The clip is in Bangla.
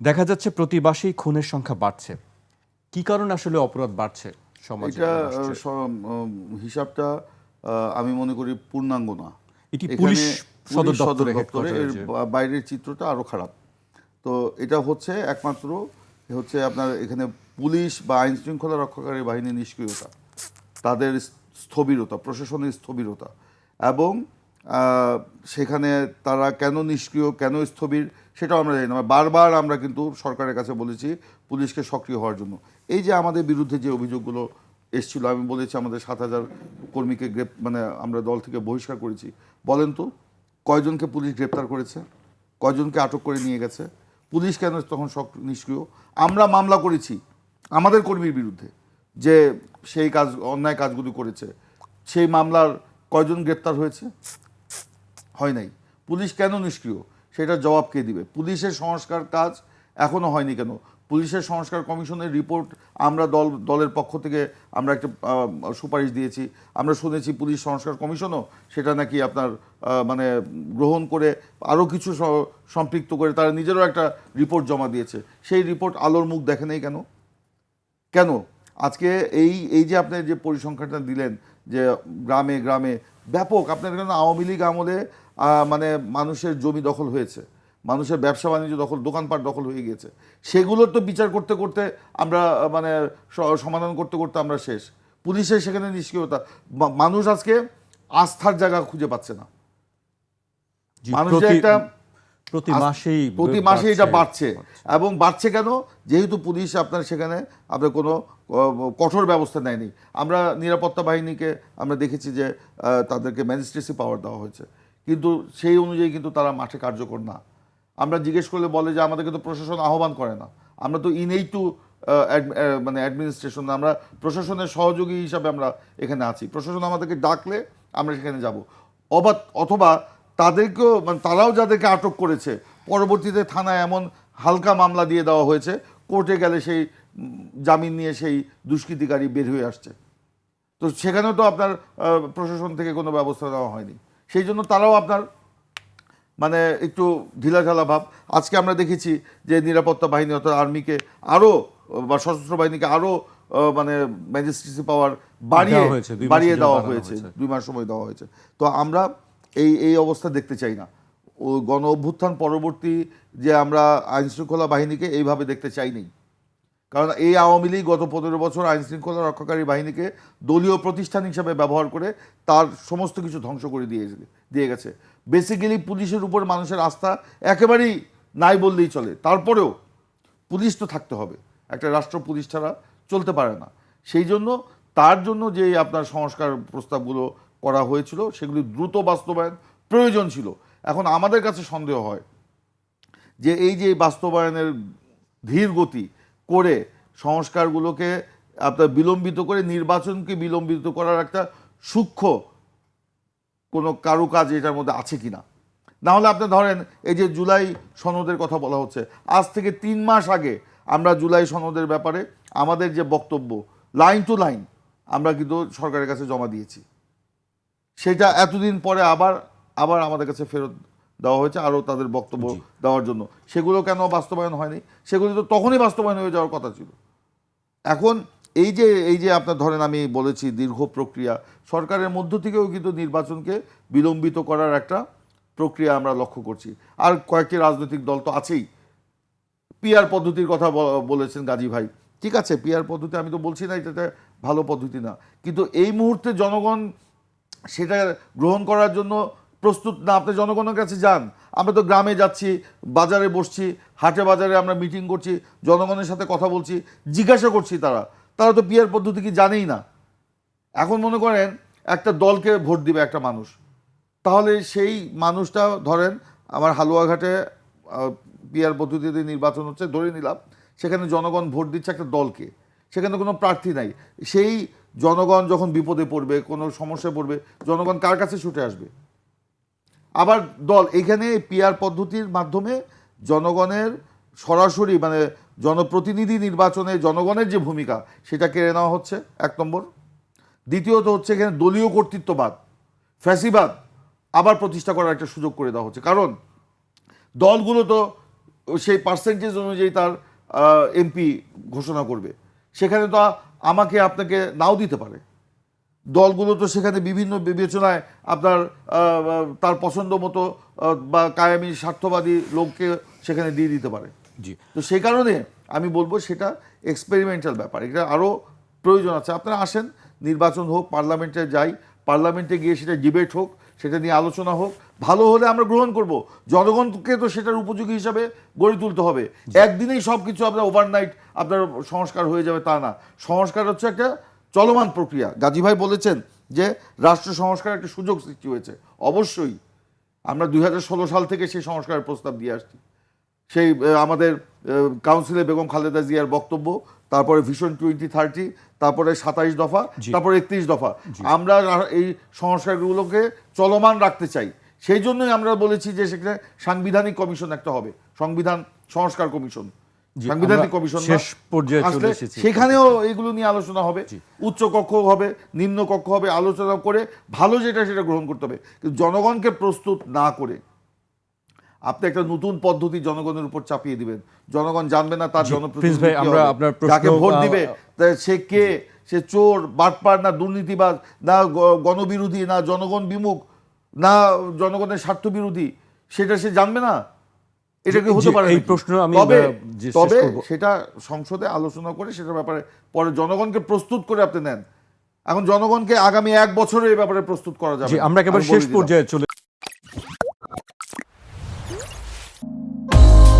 দেখা যাচ্ছে প্রতি মাসেই খুনের সংখ্যা বাড়ছে। কি কারণে আসলে অপরাধ বাড়ছে সমাজে এটা হিসাবটা আমি মনে করি পূর্ণাঙ্গ না। এটি পুলিশ সদর দপ্তরে বাইরের চিত্রটা আরও খারাপ। তো এটা হচ্ছে একমাত্র হচ্ছে আপনার এখানে পুলিশ বা আইন শৃঙ্খলা রক্ষাকারী বাহিনীর নিষ্ক্রিয়তা তাদের স্থবিরতা প্রশাসনের স্থবিরতা এবং সেখানে তারা কেন নিষ্ক্রিয়, কেন স্থবির, সেটাও আমরা জানি না। বারবার আমরা কিন্তু সরকারের কাছে বলেছি পুলিশকে সক্রিয় হওয়ার জন্য। এই যে আমাদের বিরুদ্ধে যে অভিযোগগুলো এসছিল, আমি বলেছি আমাদের সাত হাজার কর্মীকে গ্রেপ মানে আমরা দল থেকে বহিষ্কার করেছি। বলেন তো, কয়জনকে পুলিশ গ্রেপ্তার করেছে? কয়জনকে আটক করে নিয়ে গেছে? পুলিশ কেন তখন নিষ্ক্রিয়? আমরা মামলা করেছি আমাদের কর্মীর বিরুদ্ধে যে সেই কাজ, অন্যায় কাজগুলি করেছে। সেই মামলার কয়জন গ্রেপ্তার হয়েছে? হয় নাই। পুলিশ কেন নিষ্ক্রিয়? সেটা জবাব কে দিবে? পুলিশের সংস্কার কাজ এখনও হয়নি কেন? পুলিশের সংস্কার কমিশনের রিপোর্ট আমরা দল, দলের পক্ষ থেকে আমরা একটা সুপারিশ দিয়েছি। আমরা শুনেছি পুলিশ সংস্কার কমিশনও সেটা নাকি আপনার মানে গ্রহণ করে আরও কিছু সম্পৃক্ত করে তারা নিজেরও একটা রিপোর্ট জমা দিয়েছে। সেই রিপোর্ট আলোর মুখ দেখে নেই কেন? কেন? আজকে এই এই যে আপনি যে পরিসংখ্যানটা দিলেন যে গ্রামে গ্রামে ব্যাপক, আপনার কেন আওয়ামী লীগ আমলে মানে মানুষের জমি দখল হয়েছে মানুষের ব্যবসা বাণিজ্য দখল দোকানপাট দখল হয়ে গিয়েছে। সেগুলোর তো বিচার করতে করতে আমরা মানে সমাধান করতে করতে আমরা শেষ। পুলিশের সেখানে নিষ্ক্রিয়তা মানুষ আজকে আস্থার জায়গা খুঁজে পাচ্ছে না। মানুষের প্রতি- একটা প্রতি মাসেই প্রতি মাসে এটা বাড়ছে। এবং বাড়ছে কেন? যেহেতু পুলিশ আপনার সেখানে আপনার কোনো কঠোর ব্যবস্থা নেয়নি। আমরা নিরাপত্তা বাহিনীকে আমরা দেখেছি যে তাদেরকে ম্যাজিস্ট্রেসি পাওয়ার দেওয়া হয়েছে। কিন্তু সেই অনুযায়ী কিন্তু তারা মাঠে কার্যকর না। আমরা জিজ্ঞেস করলে বলে যে আমাদেরকে কিন্তু প্রশাসন আহ্বান করে না। আমরা তো ইনেই টু মানে অ্যাডমিনিস্ট্রেশন আমরা প্রশাসনের সহযোগী হিসাবে আমরা এখানে আছি। প্রশাসন আমাদেরকে ডাকলে আমরা সেখানে যাব। অবা অথবা তাদেরকেও মানে তারাও যাদেরকে আটক করেছে, পরবর্তীতে থানায় এমন হালকা মামলা দিয়ে দেওয়া হয়েছে, কোর্টে গেলে সেই জামিন নিয়ে সেই দুষ্কৃতিকারী বের হয়ে আসছে। তো সেখানেও তো আপনার প্রশাসন থেকে কোনো ব্যবস্থা নেওয়া হয়নি। সেই জন্য তারাও আপনার মানে একটু ঢিলাঢালা ভাব। আজকে আমরা দেখেছি যে নিরাপত্তা বাহিনী অর্থাৎ আর্মিকে আরও বা সশস্ত্র বাহিনীকে আরও মানে ম্যাজিস্ট্রেসি পাওয়ার বাড়িয়ে বাড়িয়ে দেওয়া হয়েছে হয়েছে। দুই মাস সময় দেওয়া হয়েছে। তো আমরা এই এই অবস্থা দেখতে চাই না। ও গণ অভ্যুত্থান পরবর্তী যে আমরা আইনশৃঙ্খলা বাহিনীকে এইভাবে দেখতে চাইনি। কারণ এই আওয়ামী লীগ গত পনেরো বছর আইন শৃঙ্খলা রক্ষাকারী বাহিনীকে দলীয় প্রতিষ্ঠান হিসাবে ব্যবহার করে তার সমস্ত কিছু ধ্বংস করে দিয়ে দিয়ে গেছে। বেসিক্যালি পুলিশের উপর মানুষের আস্থা একেবারেই নাই বললেই চলে। তারপরেও পুলিশ তো থাকতে হবে। একটা রাষ্ট্র পুলিশ ছাড়া চলতে পারে না। সেই জন্য, তার জন্য যে আপনার সংস্কার প্রস্তাবগুলো করা হয়েছিল, সেগুলি দ্রুত বাস্তবায়ন প্রয়োজন ছিল। এখন আমাদের কাছে সন্দেহ হয় যে এই যে বাস্তবায়নের ধীর গতি করে সংস্কারগুলোকে আপনার বিলম্বিত করে নির্বাচনকে বিলম্বিত করার একটা সূক্ষ্ম কোনো কারুকাজ এটার মধ্যে আছে কি না হলে আপনি ধরেন এই যে জুলাই সনদের কথা বলা হচ্ছে, আজ থেকে তিন মাস আগে আমরা জুলাই সনদের ব্যাপারে আমাদের যে বক্তব্য, লাইন টু লাইন আমরা কিন্তু সরকারের কাছে জমা দিয়েছি। সেটা এতদিন পরে আবার আবার আমাদের কাছে ফেরত দেওয়া হয়েছে আরও তাদের বক্তব্য দেওয়ার জন্য। সেগুলো কেন বাস্তবায়ন হয়নি? সেগুলো তো তখনই বাস্তবায়ন হয়ে যাওয়ার কথা ছিল। এখন এই যে এই যে আপনার ধরেন আমি বলেছি দীর্ঘ প্রক্রিয়া সরকারের মধ্য থেকেও কিন্তু নির্বাচনকে বিলম্বিত করার একটা প্রক্রিয়া আমরা লক্ষ্য করছি। আর কয়েকটি রাজনৈতিক দল তো আছেই। পিআর পদ্ধতির কথা বলেছেন গাজী ভাই। ঠিক আছে পিআর পদ্ধতি আমি তো বলছি না এটা ভালো পদ্ধতি না। কিন্তু এই মুহূর্তে জনগণ সেটা গ্রহণ করার জন্য প্রস্তুত না, আপনি জনগণের কাছে যান। আমরা তো গ্রামে যাচ্ছি, বাজারে বসছি, হাটে বাজারে আমরা মিটিং করছি, জনগণের সাথে কথা বলছি, জিজ্ঞাসা করছি তারা। তারা তো পিয়ার পদ্ধতি কি জানেই না। এখন মনে করেন, একটা দলকে ভোট দিবে একটা মানুষ। তাহলে সেই মানুষটা, ধরেন, আমার হালুয়াঘাটে পিয়ার পদ্ধতিতে নির্বাচন হচ্ছে, ধরে নিলাম, সেখানে জনগণ ভোট দিচ্ছে একটা দলকে। সেখানে কোনো প্রার্থী নাই। সেই জনগণ যখন বিপদে পড়বে, কোনো সমস্যায় পড়বে, জনগণ কার কাছে ছুটে আসবে? আবার দল, এখানে পিয়ার পদ্ধতির মাধ্যমে জনগণের সরাসরি মানে জনপ্রতিনিধি নির্বাচনে জনগণের যে ভূমিকা, সেটা কেড়ে নেওয়া হচ্ছে, এক নম্বর। দ্বিতীয়ত হচ্ছে এখানে দলীয় কর্তৃত্ববাদ, ফ্যাসিবাদ আবার প্রতিষ্ঠা করার একটা সুযোগ করে দেওয়া হচ্ছে। কারণ দলগুলো তো সেই পার্সেন্টেজ অনুযায়ী তার এমপি ঘোষণা করবে। সেখানে তো আমাকে আপনাকে নাও দিতে পারে। দলগুলো তো সেখানে বিভিন্ন বিবেচনায় আপনার তার পছন্দ মতো বা কায়ামি স্বার্থবাদী লোককে সেখানে দিয়ে দিতে পারে। জি। তো সেই কারণে আমি বলব সেটা এক্সপেরিমেন্টাল ব্যাপার। এটা আরও প্রয়োজন আছে। আপনারা আসেন নির্বাচন হোক পার্লামেন্টে যাই। পার্লামেন্টে গিয়ে সেটা ডিবেট হোক সেটা নিয়ে আলোচনা হোক। ভালো হলে আমরা গ্রহণ করব। জনগণকে তো সেটার উপযোগী হিসাবে গড়ে তুলতে হবে। একদিনেই সব কিছু আপনার ওভারনাইট আপনার সংস্কার হয়ে যাবে তা না। সংস্কার হচ্ছে একটা চলমান প্রক্রিয়া। গাজী ভাই বলেছেন যে রাষ্ট্র সংস্কার একটা সুযোগ সৃষ্টি হয়েছে। অবশ্যই আমরা দু হাজার ষোলো সাল থেকে সেই সংস্কারের প্রস্তাব দিয়ে আসছি। সেই আমাদের কাউন্সিলে বেগম খালেদা জিয়ার বক্তব্য তারপরে ভিশন টোয়েন্টি থার্টি তারপরে সাতাইশ দফা। তারপরে একত্রিশ দফা। আমরা এই সংস্কারগুলোকে চলমান রাখতে চাই। সেই জন্যই আমরা বলেছি যে সেখানে সাংবিধানিক কমিশন একটা হবে। সংবিধান সংস্কার কমিশন। সাংবিধানিক কমিশন শেষ পর্যায়ে চলে এসেছি। সেখানেও এগুলো নিয়ে আলোচনা হবে উচ্চ কক্ষ হবে নিম্ন কক্ষ হবে আলোচনা করে ভালো যেটা সেটা গ্রহণ করতে হবে। কিন্তু জনগণকে প্রস্তুত না করে আপনি একটা নতুন পদ্ধতি জনগণের উপর চাপিয়ে দিবেন। জনগণ জানবে না তার জনপ্রতিনিধি আমরা আপনার যাকে ভোট দিবে সে কে? সে চোর বাটপার না দুর্নীতিবাদ না গণবিরোধী না জনগণ বিমুখ না জনগণের স্বার্থ বিরোধী সেটা সে জানবে না? এটা কি হতে পারে এই প্রশ্ন আমি, তবে তবে সেটা সংসদে আলোচনা করে সেটার ব্যাপারে পরে জনগণকে প্রস্তুত করে আপনি নেন। এখন জনগণকে আগামী এক বছরে এই ব্যাপারে প্রস্তুত করা যাবে আমরা একেবারে শেষ পর্যায়ে চলে